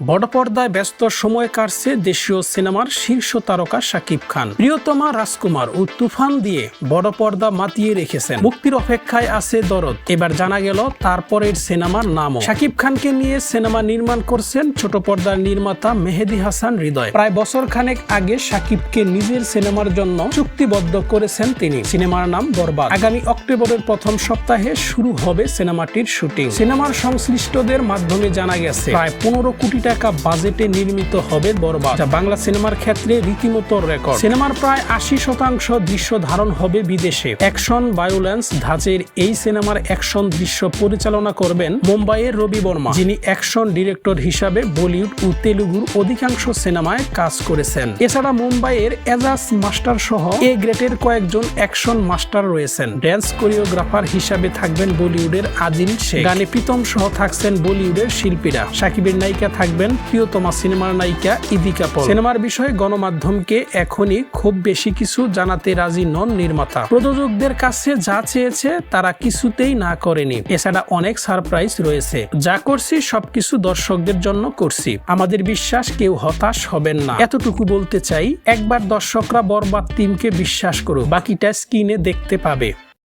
বড় পর্দায় ব্যস্ত সময় কাটছে দেশীয় সিনেমার শীর্ষ তারকা শাকিব খান। প্রিয়তমা রাজকুমার ও তুফান দিয়ে বড় পর্দা মাতিয়ে রেখেছেন। মুক্তির অপেক্ষায় আছে দরদ। এবার জানা গেল তারপরের সিনেমার নামও। শাকিব খানকে নিয়ে সিনেমা নির্মাণ করছেন ছোট পর্দার নির্মাতা মেহেদি হাসান হৃদয়। প্রায় বছর খানেক আগে শাকিবকে নিজের সিনেমার জন্য চুক্তিবদ্ধ করেছেন তিনি। সিনেমার নাম বরবাদ। আগামী অক্টোবরের প্রথম সপ্তাহে শুরু হবে সিনেমাটির শুটিং। সিনেমার সংশ্লিষ্টদের মাধ্যমে জানা গেছে, প্রায় পনেরো কোটি টাকা বাজেটে নির্মিত হবে বরবাদ, যা বাংলা সিনেমার ক্ষেত্রে রীতিমতো রেকর্ড। সিনেমার প্রায় আশি শতাংশ দৃশ্য ধারণ হবে বিদেশে। অ্যাকশন, ভায়োলেন্স, ধাঁচের এই সিনেমার অ্যাকশন দৃশ্য পরিচালনা করবেন মুম্বাইয়ের রবি বর্মা, যিনি অ্যাকশন ডিরেক্টর হিসাবে বলিউড ও তেলুগুর অধিকাংশ সিনেমায় কাজ করেছেন। এছাড়া মুম্বাইয়ের এজাজ মাস্টার সহ এ গ্রেটের কয়েকজন অ্যাকশন মাস্টার রয়েছেন। ড্যান্স কোরিওগ্রাফার হিসাবে থাকবেন বলিউডের আদিল শেখ। গানে প্রীতম সহ থাকছেন বলিউডের শিল্পীরা। সাকিবের নায়িকা থাকবেন প্রিয়তমা সিনেমার নায়িকা ইদিকা পল সিনেমার বিষয়ে গণমাধ্যমকে এখনই খুব বেশি কিছু জানাতে রাজি নন নির্মাতা। প্রযোজকদের কাছে যা চেয়েছে তারা কিছুতেই না করেনি। এছাড়া অনেক সারপ্রাইজ রয়েছে। যা করছি সবকিছু দর্শকদের জন্য করছি। আমাদের বিশ্বাস কেউ হতাশ হবেন না। এতটুকু বলতে চাই, একবার দর্শকরা বরবাদ টিমকে বিশ্বাস করুক। বাকিটা স্ক্রিনে দেখতে পাবে।